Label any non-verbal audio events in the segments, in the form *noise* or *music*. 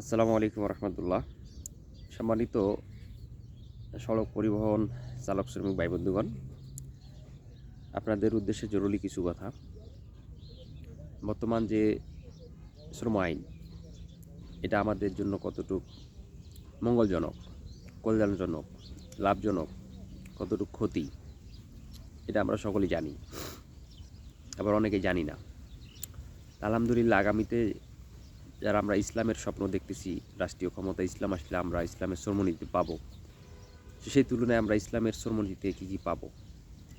আসসালামু আলাইকুম রহমতুল্লাহ। সম্মানিত সড়ক পরিবহন চালক শ্রমিক ভাই বন্ধুগণ, আপনাদের উদ্দেশ্যে জরুরি কিছু কথা। বর্তমান যে শ্রম আইন, এটা আমাদের জন্য কতটুক মঙ্গলজনক, কল্যাণজনক, লাভজনক, কতটুক ক্ষতি, এটা আমরা সকলেই জানি। আবার অনেকে জানি না। আলহামদুলিল্লাহ, আগামীতে যারা আমরা ইসলামের স্বপ্ন দেখতেছি, রাষ্ট্রীয় ক্ষমতা ইসলাম আসলে আমরা ইসলামের শ্রমনীতি পাবো। সেই তুলনায় আমরা ইসলামের শ্রমনীতিতে কী কী পাবো?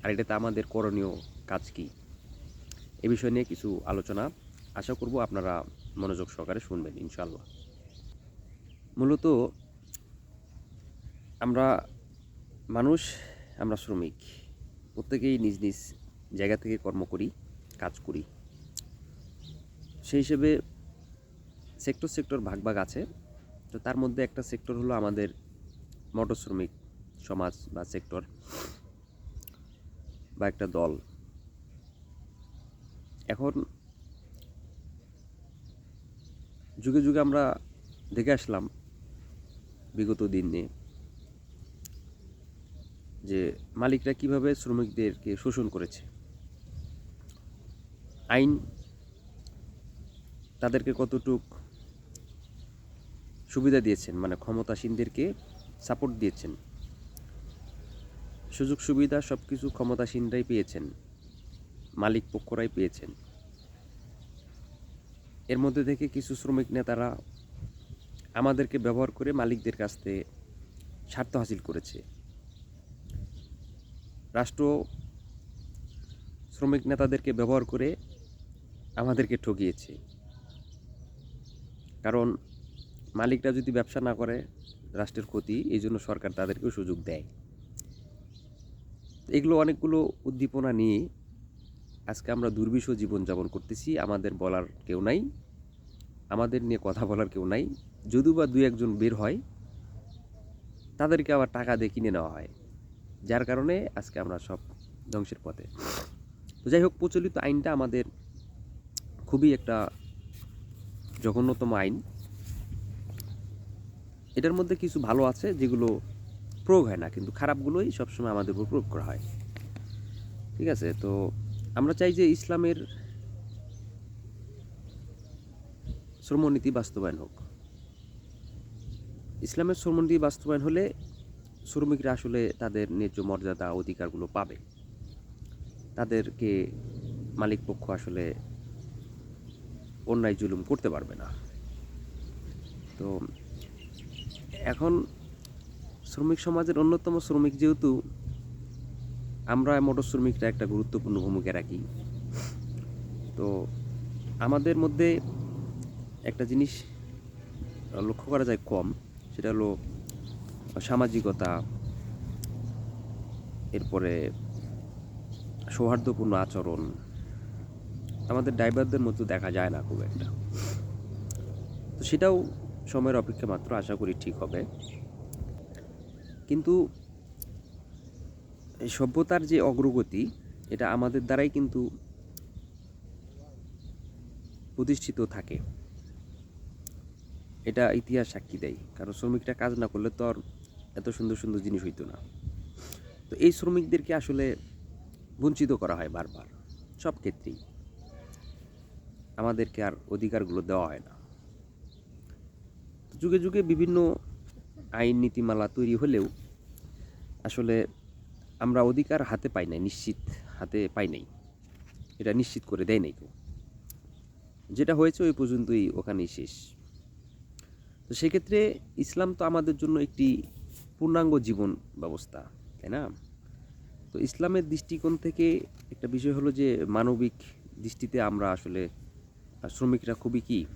আর এটাতে আমাদের করণীয় কাজ কী? এ বিষয় নিয়ে কিছু আলোচনা আশা করব আপনারা মনোযোগ সহকারে শুনবেন ইনশাল্লাহ মূলত আমরা মানুষ, আমরা শ্রমিক। প্রত্যেকেই নিজ নিজ জায়গা থেকে কর্ম করি, কাজ করি। সেই হিসেবে সেক্টর সেক্টর ভাগ ভাগ আছে। তো তার মধ্যে একটা সেক্টর হলো আমাদের মোটর শ্রমিক সমাজ বা সেক্টর বা একটা দল। এখন যুগে যুগে আমরা দেখে আসলাম বিগত দিনে যে মালিকরা কীভাবে শ্রমিকদেরকে শোষণ করেছে। আইন তাদেরকে কতটুক সুবিধা দিয়েছেন মানে ক্ষমতাসীনদেরকে সাপোর্ট দিয়েছেন। সুযোগ সুবিধা সব কিছু ক্ষমতাসীনরাই পেয়েছেন, মালিক পক্ষরাই পেয়েছেন। এর মধ্যে থেকে কিছু শ্রমিক নেতারা আমাদেরকে ব্যবহার করে মালিকদের কাছ থেকে স্বার্থ হাসিল করেছে। রাষ্ট্র শ্রমিক নেতাদেরকে ব্যবহার করে আমাদেরকে ঠকিয়েছে। কারণ মালিকরা যদি ব্যবসা না করে রাষ্ট্রের ক্ষতি, এই জন্য সরকার তাদেরকেও সুযোগ দেয়। এগুলো অনেকগুলো উদ্দীপনা নিয়ে আজকে আমরা দুর্বিষহ জীবনযাপন করতেছি। আমাদের বলার কেউ নাই, আমাদের নিয়ে কথা বলার কেউ নাই। যদিও বা দুই একজন বের হয়, তাদেরকে আবার টাকা দিয়ে কিনে নেওয়া হয়, যার কারণে আজকে আমরা সব ধ্বংসের পথে। তো যাই হোক, প্রচলিত আইনটা আমাদের খুবই একটা জঘন্যতম আইন। এটার মধ্যে কিছু ভালো আছে যেগুলো প্রয়োগ হয় না, কিন্তু খারাপগুলোই সবসময় আমাদের উপর প্রয়োগ করা হয়। ঠিক আছে? তো আমরা চাই যে ইসলামের শ্রমনীতি বাস্তবায়ন হোক। ইসলামের শ্রমনীতি বাস্তবায়ন হলে শ্রমিকরা আসলে তাদের ন্যায্য মর্যাদা অধিকারগুলো পাবে। তাদেরকে মালিকপক্ষ আসলে অন্যায় জুলুম করতে পারবে না। তো এখন শ্রমিক সমাজের অন্যতম শ্রমিক যেহেতু, আমরা মোটর শ্রমিকরা একটা গুরুত্বপূর্ণ ভূমিকা রাখি। তো আমাদের মধ্যে একটা জিনিস লক্ষ্য করা যায় কম, সেটা হলো সামাজিকতা, এরপরে সৌহার্দ্যপূর্ণ আচরণ। আমাদের ড্রাইভারদের মধ্যে দেখা যায় না খুব একটা। তো সেটাও সময়ের অপেক্ষা মাত্র আশা করি ঠিক হবে। কিন্তু সভ্যতার যে অগ্রগতি, এটা আমাদের দ্বারাই কিন্তু প্রতিষ্ঠিত থাকে। এটা ইতিহাস সাক্ষী দেয়। কারণ শ্রমিকরা কাজ না করলে তো আর এত সুন্দর সুন্দর জিনিস হইতো না। তো এই শ্রমিকদেরকে আসলে বঞ্চিত করা হয় বারবার। সব ক্ষেত্রেই। আমাদেরকে আর অধিকারগুলো দেওয়া হয় না। যুগে যুগে বিভিন্ন আইন নীতিমালা তৈরি হলেও আসলে আমরা অধিকার হাতে পাই নাই, নিশ্চিত হাতে পাই নাই। এটা নিশ্চিত করে দেয় নাই কেউ। যেটা হয়েছে ওই পর্যন্তই ওখানেই শেষ। তো সেক্ষেত্রে ইসলাম তো আমাদের জন্য একটি পূর্ণাঙ্গ জীবন ব্যবস্থা, তাই না? তো ইসলামের দৃষ্টিকোণ থেকে একটা বিষয় হলো যে, মানবিক দৃষ্টিতে আমরা আসলে শ্রমিকরা খুবই কি?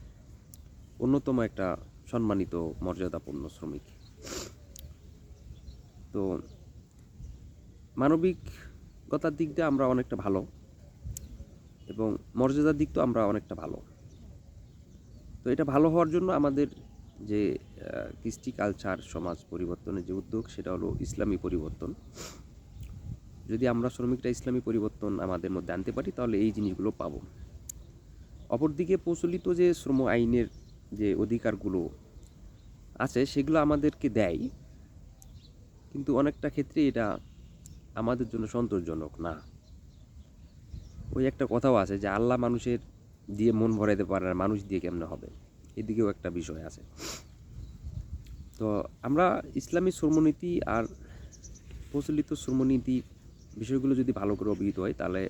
অন্যতম একটা সম্মানিত মর্যাদাপূর্ণ শ্রমিক। তো মানবিকতার দিক দিয়ে আমরা অনেকটা ভালো এবং মর্যাদার দিক তো আমরা অনেকটা ভালো। তো এটা ভালো হওয়ার জন্য আমাদের যে কৃষ্টি কালচার, সমাজ পরিবর্তনের যে উদ্যোগ, সেটা হলো ইসলামী পরিবর্তন। যদি আমরা শ্রমিকরা ইসলামী পরিবর্তন আমাদের মধ্যে আনতে পারি, তাহলে এই জিনিসগুলো পাবো। অপরদিকে প্রচলিত যে শ্রম আইনের যে অধিকারগুলো আছে, সেগুলো আমাদেরকে দেয়। কিন্তু অনেকটা ক্ষেত্রে এটা আমাদের জন্য সন্তোষজনক না। ওই একটা কথাও আছে যে, আল্লাহ মানুষের দিয়ে মন ভরাইতে পারে আর মানুষ দিয়ে কেমনে হবে? এদিকেও একটা বিষয় আছে। তো আমরা ইসলামী শ্রমনীতি আর প্রচলিত শ্রমনীতি বিষয়গুলো যদি ভালো করে অভিহিত হয়, তাহলে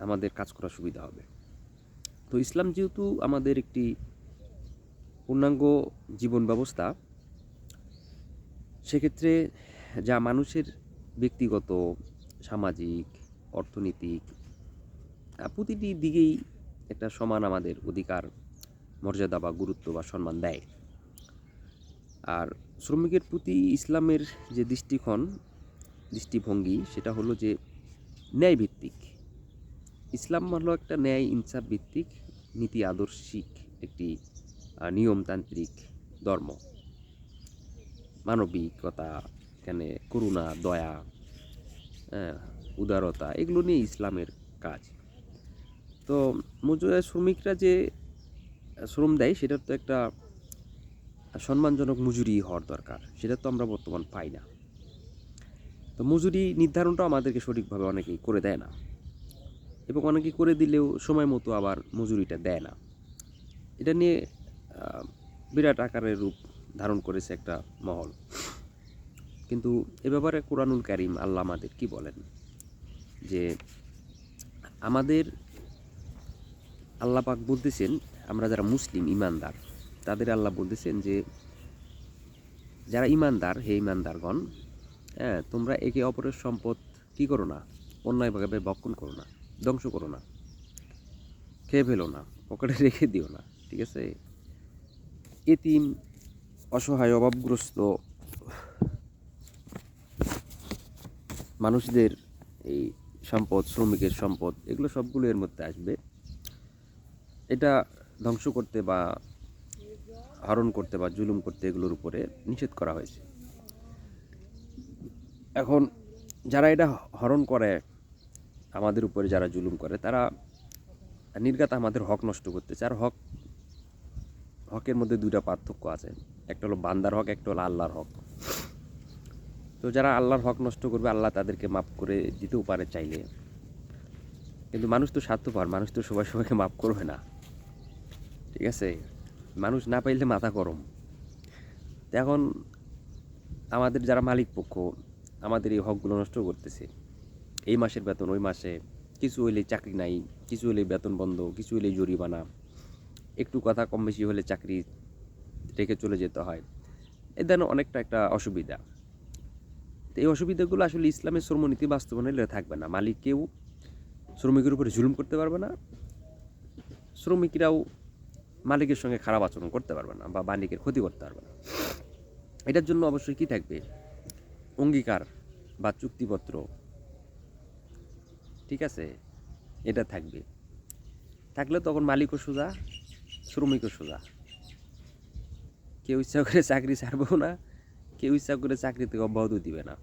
আমাদের কাজ করা সুবিধা হবে। তো ইসলাম যেহেতু আমাদের একটি পূর্ণাঙ্গ জীবন ব্যবস্থা, সেক্ষেত্রে যা মানুষের ব্যক্তিগত, সামাজিক, অর্থনৈতিক প্রতিটি দিকেই একটা সমান আমাদের অধিকার, মর্যাদা বা গুরুত্ব বা সম্মান দেয়। আর শ্রমিকের প্রতি ইসলামের যে দৃষ্টিকোণ, দৃষ্টিভঙ্গি, সেটা হলো যে ন্যায় ভিত্তিক ইসলাম হলো একটা ন্যায় ইনসাফ ভিত্তিক নীতি আদর্শিক একটি নিয়মতান্ত্রিক ধর্ম। মানবিকতা, এখানে করুণা, দয়া উদারতা, এগুলো নিয়ে ইসলামের কাজ। তো মজুরা শ্রমিকরা যে শ্রম দেয়, সেটার তো একটা সম্মানজনক মজুরি হওয়ার দরকার, সেটা তো আমরা বর্তমান পাই না। তো মজুরি নির্ধারণটা আমাদেরকে সঠিকভাবে অনেকেই করে দেয় না। এবং অনেকে করে দিলেও সময় মতো আবার মজুরিটা দেয় না। এটা নিয়ে বিরাট আকারের রূপ ধারণ করেছে একটা মহল। কিন্তু এ ব্যাপারে কোরআনুল কারিম আল্লাহ আমাদের কি বলেন? যে আমাদের আল্লাহ পাক বলতেছেন, আমরা যারা মুসলিম, ইমানদার, তাদের আল্লাহ বলতেছেন যে, যারা ইমানদার, হে ইমানদারগণ হ্যাঁ তোমরা একে অপরের সম্পদ কি করো না? অন্যায়ভাবে ভক্ষণ করো না। ধ্বংস করো না। খেয়ে ফেলো না, পকেটে *laughs* রেখে দিও না, ঠিক আছে? এ এতিম, অসহায়, অভাবগ্রস্ত মানুষদের এই সম্পদ, শ্রমিকের সম্পদ, এগুলো সবগুলো এর মধ্যে আসবে। এটা ধ্বংস করতে বা হরণ করতে বা জুলুম করতে এগুলোর উপরে নিষেধ করা হয়েছে। এখন যারা এটা হরণ করে আমাদের উপরে যারা জুলুম করে, তারা নির্গাত আমাদের হক নষ্ট করতেছে। আর হক, হকের মধ্যে দুইটা পার্থক্য আছে। একটা হলো বান্দার হক, একটা হলো আল্লাহর হক। তো যারা আল্লাহর হক নষ্ট করবে, আল্লাহ তাদেরকে মাফ করে দিতেও পারে চাইলে। কিন্তু মানুষ তো স্বার্থপর, মানুষ তো সবাই সবাইকে মাফ করবে না। ঠিক আছে? মানুষ না পাইলে মাথা গরম। এখন আমাদের যারা মালিক পক্ষ আমাদের এই হকগুলো নষ্ট করতেছে। এই মাসের বেতন, ওই মাসে। কিছু হইলে চাকরি নাই, কিছু হইলে বেতন বন্ধ, কিছু হইলে জরিমানা। একটু কথা কম বেশি হলে চাকরি রেখে চলে যেতে হয়। এ ধরনের অনেকটা একটা অসুবিধা। তো এই অসুবিধাগুলো আসলে ইসলামের শ্রমনীতি বাস্তবায়নে থাকবে না। মালিক কেউ, শ্রমিকের উপরে জুলুম করতে পারবে না। শ্রমিকরাও মালিকের সঙ্গে খারাপ আচরণ করতে পারবে না বা মালিকের ক্ষতি করতে পারবে না। এটার জন্য অবশ্যই কি থাকবে? অঙ্গীকার বা চুক্তিপত্র ঠিক আছে? এটা থাকবে। থাকলে তখন মালিকও সোজা, শ্রমিকও সোজা। কেউ ইচ্ছা করে চাকরি ছাড়বেও না, কেউ ইচ্ছা করে চাকরি থেকে অব্যাহত দিবে না।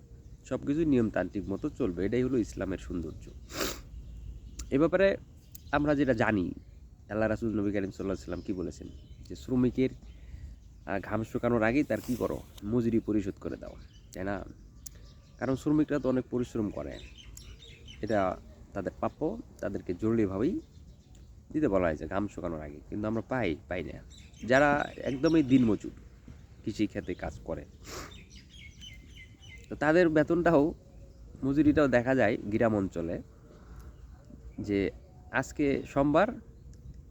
সব কিছু নিয়মতান্ত্রিক মতো চলবে। এটাই হলো ইসলামের সৌন্দর্য। এ ব্যাপারে আমরা যেটা জানি, আল্লাহ রাসুল নবী করিম সাল্লাহ সাল্লাম কী বলেছেন? যে শ্রমিকের ঘাম শুকানোর আগেই তার কী করো? মজুরি পরিশোধ করে দাও। তাই না? কারণ শ্রমিকরা তো অনেক পরিশ্রম করে। এটা তাদের প্রাপ্য, তাদেরকে জরুরিভাবেই দিতে বলা হয়েছে, ঘাম শুকানোর আগে। কিন্তু আমরা পাই পাই না। যারা একদমই দিনমজুর কৃষি ক্ষেত্রে কাজ করে। তো তাদের বেতনটাও, মজুরিটাও দেখা যায় গ্রাম অঞ্চলে যে আজকে সোমবার,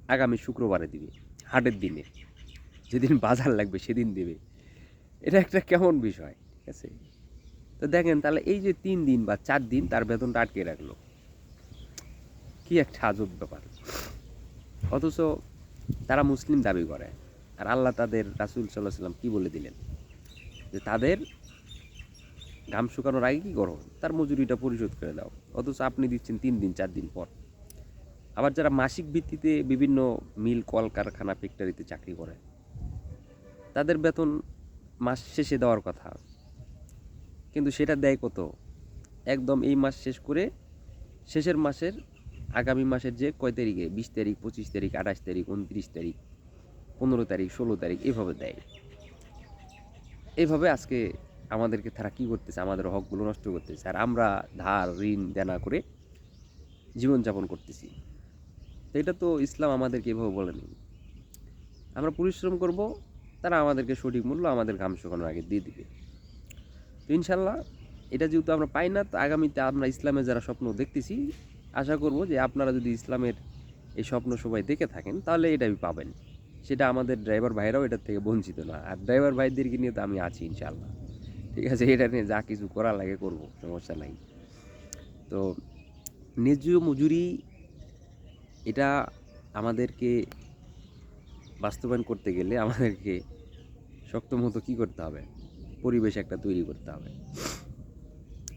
আগামী শুক্রবারে দিবে হাটের দিনে, যেদিন বাজার লাগবে সেদিন দেবে। এটা একটা কেমন বিষয়, ঠিক আছে? তো দেখেন, তাহলে এই যে তিন দিন বা চার দিন তার বেতনটা আটকে রাখল। কি একটা আজব ব্যাপার। অথচ তারা মুসলিম দাবি করে। আর আল্লাহ তাদের রাসুল সাল্লাহ সাল্লাম কী বলে দিলেন? যে তাদের ঘাম শুকানোর আগে কী করো? তার মজুরিটা পরিশোধ করে দাও। অথচ আপনি দিচ্ছেন তিন দিন, চার দিন পর। আবার যারা মাসিক ভিত্তিতে বিভিন্ন মিল, কলকারখানা ফ্যাক্টরিতে চাকরি করে, তাদের বেতন মাস শেষে দেওয়ার কথা। কিন্তু সেটা দেয় কত? একদম এই মাস শেষ করে শেষের মাসের আগামী মাসের যে কয় তারিখে? বিশ তারিখ, পঁচিশ তারিখ, আঠাশ তারিখ, উনত্রিশ তারিখ, পনেরো তারিখ, ষোলো তারিখ, এভাবে দেয়। এইভাবে আজকে আমাদেরকে তারা কী করতেছে? আমাদের হকগুলো নষ্ট করতেছে। আর আমরা ধার, ঋণ, দেনা করে জীবনযাপন করতেছি। তো এটা তো ইসলাম আমাদেরকে এভাবে বলেনি আমরা পরিশ্রম করব, তারা আমাদেরকে সঠিক মূল্য আমাদের ঘাম শুকানোর আগে দিয়ে দিবে। তো ইনশাল্লাহ, এটা যেহেতু আমরা পাই না, তো আগামীতে আমরা ইসলামের যারা স্বপ্ন দেখতেছি আশা করব যে আপনারা যদি ইসলামের এই স্বপ্ন সবাই দেখে থাকেন, তাহলে এটা পাবেন। সেটা আমাদের ড্রাইভার ভাইরাও এটার থেকে বঞ্চিত না। আর ড্রাইভার ভাইদেরকে নিয়ে তো আমি আছি ইনশাল্লাহ ঠিক আছে, এটা নিয়ে যা কিছু করা লাগে করব, সমস্যা নাই। তো ন্যায্য মজুরি, এটা আমাদেরকে বাস্তবায়ন করতে গেলে আমাদেরকে শক্ত মতো কী করতে হবে? পরিবেশ একটা তৈরি করতে হবে।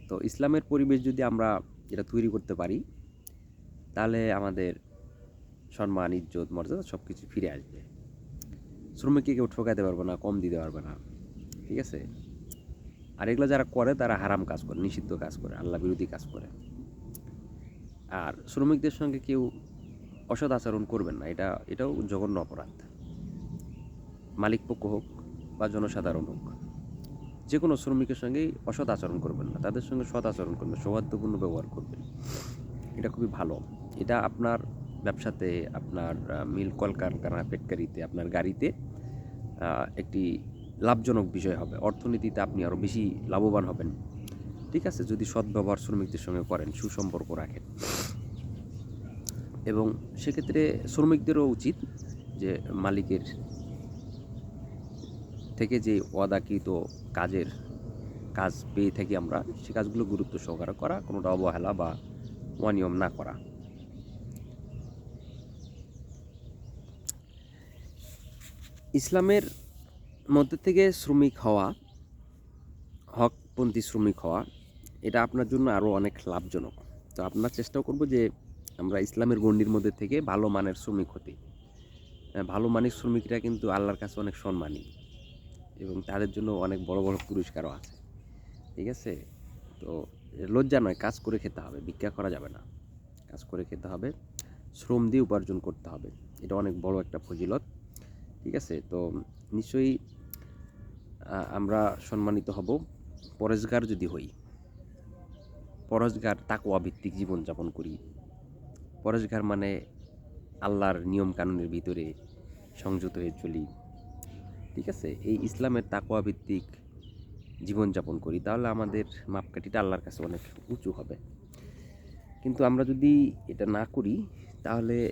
তো ইসলামের পরিবেশ যদি আমরা এটা তৈরি করতে পারি তাহলে আমাদের সম্মান, ইজ্জত, মর্যাদা সব কিছু ফিরে আসবে। শ্রমিককে কেউ ঠকাতে পারবে না, কম দিতে পারবে না, ঠিক আছে? আর এগুলো যারা করে, তারা হারাম কাজ করে, নিষিদ্ধ কাজ করে, আল্লাহ বিরোধী কাজ করে। আর শ্রমিকদের সঙ্গে কেউ অসৎ আচরণ করবেন না, এটা, এটাও জঘন্য অপরাধ। মালিক পক্ষ হোক বা জনসাধারণ হোক যে কোনো শ্রমিকের সঙ্গেই অসৎ আচরণ করবেন না, তাদের সঙ্গে সৎ আচরণ করবেন, সৌহার্দ্যপূর্ণ ব্যবহার করবেন। এটা খুবই ভালো। এটা আপনার ব্যবসাতে, আপনার মিল কলকারখানা ফ্যাক্টরিতে আপনার গাড়িতে একটি লাভজনক বিষয় হবে। অর্থনীতিতে আপনি আরও বেশি লাভবান হবেন। ঠিক আছে? যদি সদ্ব্যবহার শ্রমিকদের সঙ্গে করেন, সুসম্পর্ক রাখেন। এবং সেক্ষেত্রে শ্রমিকদেরও উচিত যে মালিকের থেকে যে অদাকৃত কাজের কাজ পেয়ে থাকি আমরা, সে কাজগুলো গুরুত্ব সহকারে করা, কোনোটা অবহেলা বা অনিয়ম না করা। ইসলামের মধ্যে থেকে শ্রমিক হওয়া, হকপন্থী শ্রমিক হওয়া, এটা আপনার জন্য আরও অনেক লাভজনক। তো আপনার চেষ্টাও করব যে আমরা ইসলামের গণ্ডির মধ্যে থেকে ভালো মানের শ্রমিক হতে। ভালো মানের শ্রমিকরা কিন্তু আল্লাহর কাছে অনেক সম্মানী এবং তাদের জন্য অনেক বড় বড় পুরস্কারও আছে। ঠিক আছে? তো লজ্জা নয়, কাজ করে খেতে হবে, ভিক্ষা করা যাবে না। কাজ করে খেতে হবে, শ্রম দিয়ে উপার্জন করতে হবে। এটা অনেক বড় একটা ফজিলত। ঠিক আছে? তো নিশ্চয়ই আমরা সম্মানিত হব পরেশগার যদি হই। পরশগার তাকোয়া ভিত্তিক জীবনযাপন করি। পরেশগার মানে আল্লাহর নিয়ম কানুনের ভিতরে সংযত হয়ে চলি। ঠিক আছে? এই ইসলামের তাকোয়া ভিত্তিক জীবনযাপন করি, তাহলে আমাদের মাপকাঠিটা আল্লাহর কাছে অনেক উঁচু হবে। কিন্তু আমরা যদি এটা না করি, তাহলে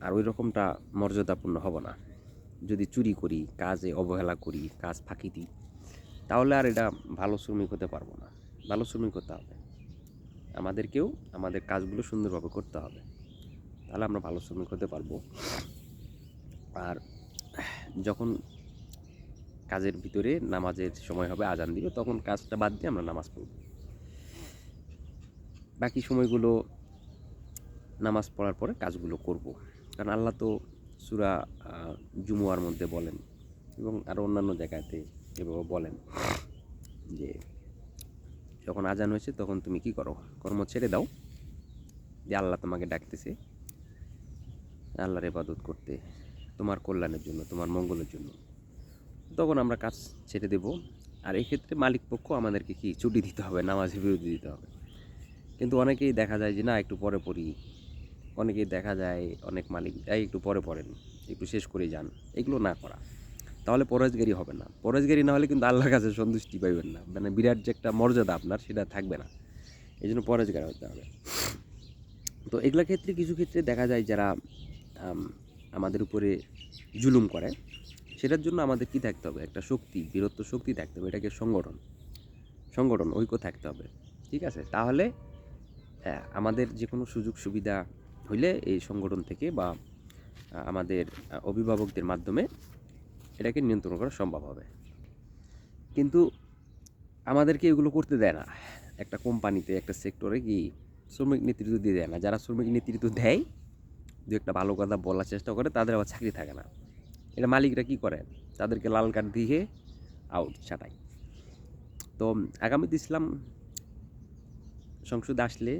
আর ওই রকমটা মর্যাদাপূর্ণ হব না। যদি চুরি করি, কাজে অবহেলা করি, কাজ ফাঁকি দিই, তাহলে আর এটা ভালো শ্রমিক হতে পারব না। ভালো শ্রমিক হতে হবে। আমাদেরকেও আমাদের কাজগুলো সুন্দরভাবে করতে হবে। তাহলে আমরা ভালো শ্রমিক হতে পারব। আর যখন কাজের ভিতরে নামাজের সময় হবে, আজান দিবে, তখন কাজটা বাদ দিয়ে আমরা নামাজ পড়ব। বাকি সময়গুলো নামাজ পড়ার পরে কাজগুলো করব। কারণ আল্লাহ তো সুরা জুমুয়ার মধ্যে বলেন এবং আরও অন্যান্য জায়গাতে এভাবে বলেন যে যখন আজান হয়েছে তখন তুমি কি করো? কর্ম ছেড়ে দাও। যে আল্লাহ তোমাকে ডাকতেছে, আল্লাহর ইবাদত করতে, তোমার কল্যাণের জন্য, তোমার মঙ্গলের জন্য। তখন আমরা কাজ ছেড়ে দেব। আর এক্ষেত্রে মালিক পক্ষ আমাদেরকে কি ছুটি দিতে হবে, নামাজের বিরতি দিতে হবে। কিন্তু অনেকেই দেখা যায় যে, না, একটু পরে পড়ি। অনেকেই দেখা যায়, অনেক মালিক এই একটু পরে পড়েন, একটু শেষ করে যান, এগুলো না করা। তাহলে পরেশগারি হবে না। পরেশগারি না হলে কিন্তু আল্লাহর কাছে সন্তুষ্টি পাইবেন না। মানে বিরাট যে একটা মর্যাদা আপনার, সেটা থাকবে না। এই জন্য পরেশগারি হতে হবে। তো এগুলোর ক্ষেত্রে কিছু ক্ষেত্রে দেখা যায় যারা আমাদের উপরে জুলুম করে, সেটার জন্য আমাদের কি থাকতে হবে? একটা শক্তি, বীরত্ব শক্তি থাকতে হবে। এটাকে সংগঠন। সংগঠন, ঐক্য থাকতে হবে। ঠিক আছে? তাহলে আমাদের যে কোনো সুযোগ সুবিধা হইলে এই সংগঠন থেকে বা আমাদের অভিভাবকদের মাধ্যমে এটাকে নিয়ন্ত্রণ করা সম্ভব হবে। কিন্তু আমাদেরকে এগুলো করতে দেয় না। একটা কোম্পানিতে, একটা সেক্টরে কি শ্রমিক নেতৃত্ব দিয়ে দেয় না? যারা শ্রমিক নেতৃত্ব দেয়, দু একটা ভালো কথা বলার চেষ্টা করে, তাদের আবার চাকরি থাকে না। এটা মালিকরা কি করে? তাদেরকে লাল কার্ড দিয়ে আউট ছাটাই তো আগামীতে ইসলাম সংসদে আসলে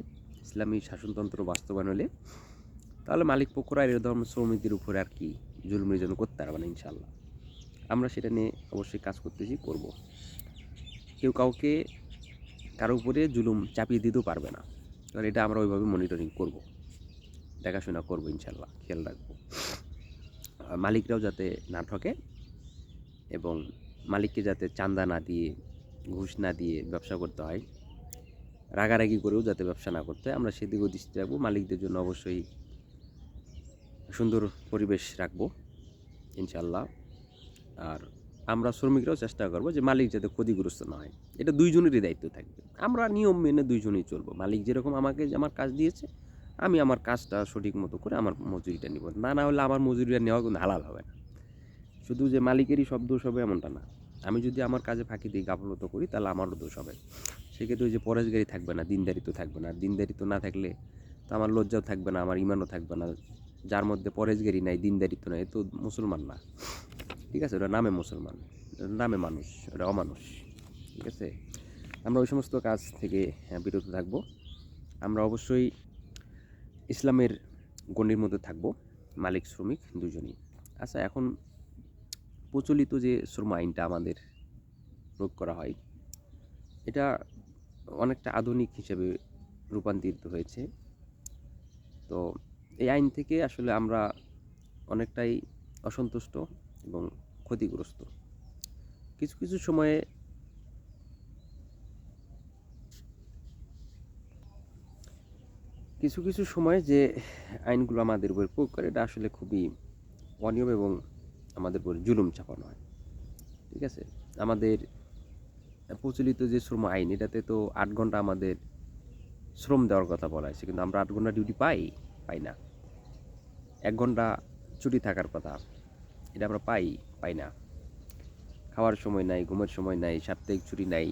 ইসলামী শাসনতন্ত্র বাস্তবায়ন হলে তাহলে মালিক পক্ষরা এর ধর্ম শ্রমিকদের উপরে আর কি জুলুম নির্যাতন করতে পারবে না ইনশাল্লাহ আমরা সেটা নিয়ে অবশ্যই কাজ করতেছি, করব। কেউ কাউকে কারও উপরে জুলুম চাপিয়ে দিতেও পারবে না। কারণ এটা আমরা ওইভাবে মনিটরিং করব। দেখাশোনা করব ইনশাল্লাহ খেয়াল রাখব। মালিকরাও যাতে না ঠকে এবং মালিককে যাতে চান্দা না দিয়ে, ঘুষ না দিয়ে ব্যবসা করতে হয় রাগারাগি করেও যাতে ব্যবসা না করতে আমরা সেদিকেও দৃষ্টি রাখব। মালিকদের জন্য অবশ্যই সুন্দর পরিবেশ রাখব ইনশাল্লাহ আর আমরা শ্রমিকরাও চেষ্টা করব যে মালিক যাতে ক্ষতিগ্রস্ত না হয়। এটা দুইজনেরই দায়িত্ব থাকবে। আমরা নিয়ম মেনে দুইজনেই চলবো। মালিক যেরকম আমাকে আমার কাজ দিয়েছে, আমি আমার কাজটা সঠিক মতো করে আমার মজুরিটা নিব। না না হলে আমার মজুরিটা নেওয়া কিন্তু হালাল হবে না। শুধু যে মালিকেরই সব দোষ হবে এমনটা না। আমি যদি আমার কাজে ফাঁকি দিই, গাফলত করি, তাহলে আমারও দোষ হবে। সেক্ষেত্রে ওই যে পরেশগারি থাকবে না দিনদারিত্ব থাকবে না। আর দিনদারিত্ব না থাকলে তো আমার লজ্জাও থাকবে না আমার ইমানও থাকবে না। যার মধ্যে পরেশগারি নাই দিনদারিত্ব নাই তো মুসলমান না। ঠিক আছে? ওটা নামে মুসলমান নামে মানুষ ওটা অমানুষ। ঠিক আছে? আমরা ওই সমস্ত কাজ থেকে হ্যাঁ, বিরত থাকব। আমরা অবশ্যই ইসলামের গণ্ডির মধ্যে থাকব মালিক শ্রমিক দুজনই। আচ্ছা এখন প্রচলিত যে শ্রম আইনটা আমাদের প্রয়োগ করা হয় এটা অনেকটা আধুনিক হিসেবে রূপান্তরিত হয়েছে। তো এই আইন থেকে আসলে আমরা অনেকটাই অসন্তুষ্ট এবং ক্ষতিগ্রস্ত। কিছু কিছু সময়ে কিছু কিছু সময়ে যে আইনগুলো আমাদের উপর প্রয়োগ করে, এটা আসলে খুবই অনিয়ম এবং আমাদের উপর জুলুম চাপানো হয়। ঠিক আছে? আমাদের প্রচলিত যে শ্রম আইন, এটাতে তো আট ঘণ্টা আমাদের শ্রম দেওয়ার কথা বলা হয়েছে, কিন্তু আমরা আট ঘণ্টা ডিউটি পাই পাই না। এক ঘণ্টা ছুটি থাকার কথা, এটা আমরা পাই পাই না। খাওয়ার সময় নাই, ঘুমের সময় নাই, সাপ্তাহিক ছুটি নাই,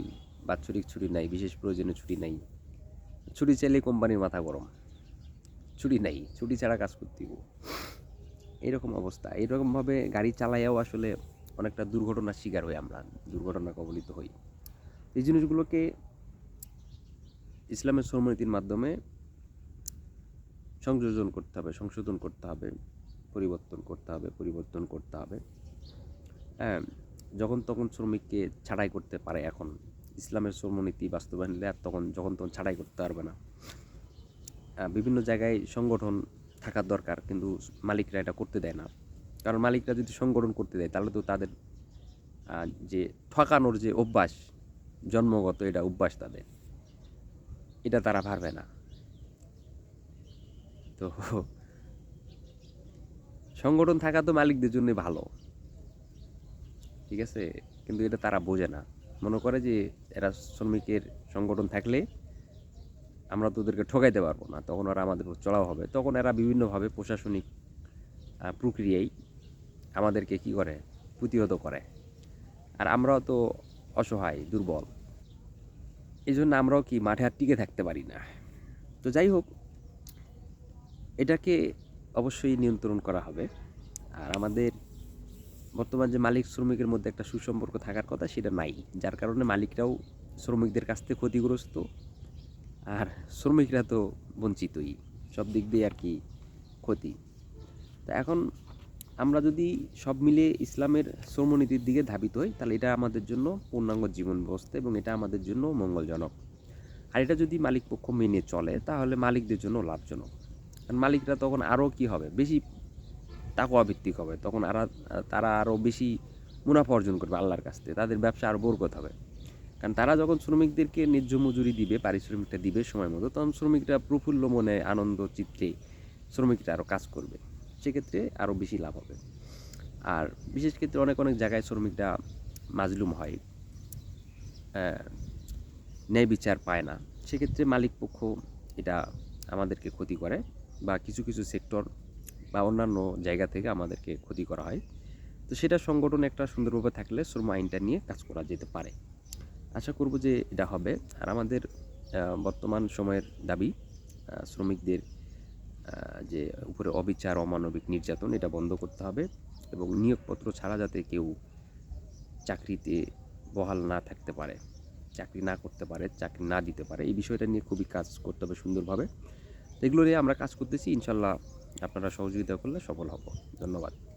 বাৎসরিক ছুটি নাই, বিশেষ প্রয়োজনে ছুটি নাই। ছুটি চাইলে কোম্পানির মাথা গরম। ছুটি নাই, ছুটি ছাড়া কাজ করতে। এরকম অবস্থা। এরকমভাবে গাড়ি চালাইয়াও আসলে অনেকটা দুর্ঘটনার শিকার হই আমরা, দুর্ঘটনা কবলিত হই। এই জিনিসগুলোকে ইসলামের শ্রমনীতির মাধ্যমে সংযোজন করতে হবে, সংশোধন করতে হবে, পরিবর্তন করতে হবে, পরিবর্তন করতে হবে। হ্যাঁ যখন তখন শ্রমিককে ছাড়াই করতে পারে এখন। ইসলামের শ্রমনীতি বাস্তবায়ন হলে আর তখন, যখন তখন ছাড়াই করতে পারবে না। বিভিন্ন জায়গায় সংগঠন থাকার দরকার, কিন্তু মালিকরা এটা করতে দেয় না। কারণ মালিকরা যদি সংগঠন করতে দেয়, তাহলে তো তাদের যে ঠকানোর যে অভ্যাস জন্মগত এটা অভ্যাস তাদের। এটা তারা পারবে না। তো সংগঠন থাকা তো মালিকদের জন্য ভালো। ঠিক আছে? কিন্তু এটা তারা বোঝে না। মনে করে যে এরা শ্রমিকের সংগঠন থাকলে আমরা তো ওদেরকে ঠকাইতে পারব না। তখন ওরা আমাদের চড়াও হবে। তখন এরা বিভিন্নভাবে প্রশাসনিক প্রক্রিয়ায় আমাদেরকে কি করে? প্রতিহত করে। আর আমরাও তো অসহায়, দুর্বল। এই জন্য আমরাও কি মাঠে আর টিকে থাকতে পারি না। তো যাই হোক, এটাকে অবশ্যই নিয়ন্ত্রণ করা হবে। আর আমাদের বর্তমান যে মালিক শ্রমিকের মধ্যে একটা সুসম্পর্ক থাকার কথা সেটা নাই। যার কারণে মালিকরাও শ্রমিকদের কাছ থেকে ক্ষতিগ্রস্ত। আর শ্রমিকরা তো বঞ্চিতই। সব দিক দিয়ে আর কি ক্ষতি। তা এখন আমরা যদি সব মিলে ইসলামের শ্রমনীতির দিকে ধাবিত হই, তাহলে এটা আমাদের জন্য পূর্ণাঙ্গ জীবন ব্যবস্থা এবং এটা আমাদের জন্য মঙ্গলজনক। আর এটা যদি মালিক পক্ষ মেনে চলে, তাহলে মালিকদের জন্য লাভজনক। কারণ মালিকরা তখন আরও কি হবে? বেশি তাকওয়া ভিত্তিক হবে। তখন আর, তারা আরও বেশি মুনাফা অর্জন করবে আল্লাহর কাছ থেকে। তাদের ব্যবসা আরও বরকত হবে। কারণ তারা যখন শ্রমিকদেরকে ন্যায্য মজুরি দিবে, পারিশ্রমিকটা দিবে সময় মতো, তখন শ্রমিকরা প্রফুল্ল মনে আনন্দ, চিত্তে শ্রমিকরা আরও কাজ করবে। সেক্ষেত্রে আরও বেশি লাভ হবে। আর বিশেষ ক্ষেত্রে অনেক অনেক জায়গায় শ্রমিকরা মাজলুম হয়। ন্যায় বিচার পায় না। সেক্ষেত্রে মালিক পক্ষ এটা আমাদেরকে ক্ষতি করে বা কিছু কিছু সেক্টর বা অন্যান্য জায়গা থেকে আমাদেরকে ক্ষতি করা হয়। তো সেটা সংগঠন একটা সুন্দরভাবে থাকলে শ্রম আইনটা নিয়ে কাজ করা যেতে পারে। আশা করব যে এটা হবে। আর আমাদের বর্তমান সময়ের দাবি শ্রমিকদের যে উপরে অবিচার, অমানবিক নির্যাতন, এটা বন্ধ করতে হবে এবং নিয়োগপত্র ছাড়া যাতে কেউ চাকরিতে বহাল না থাকতে পারে, চাকরি না করতে পারে, চাকরি না দিতে পারে, এই বিষয়টা নিয়ে খুবই কাজ করতে হবে সুন্দরভাবে। এগুলো নিয়ে আমরা কাজ করতেছি। ইনশাল্লাহ আপনারা সহযোগিতা করলে সফল হব। ধন্যবাদ।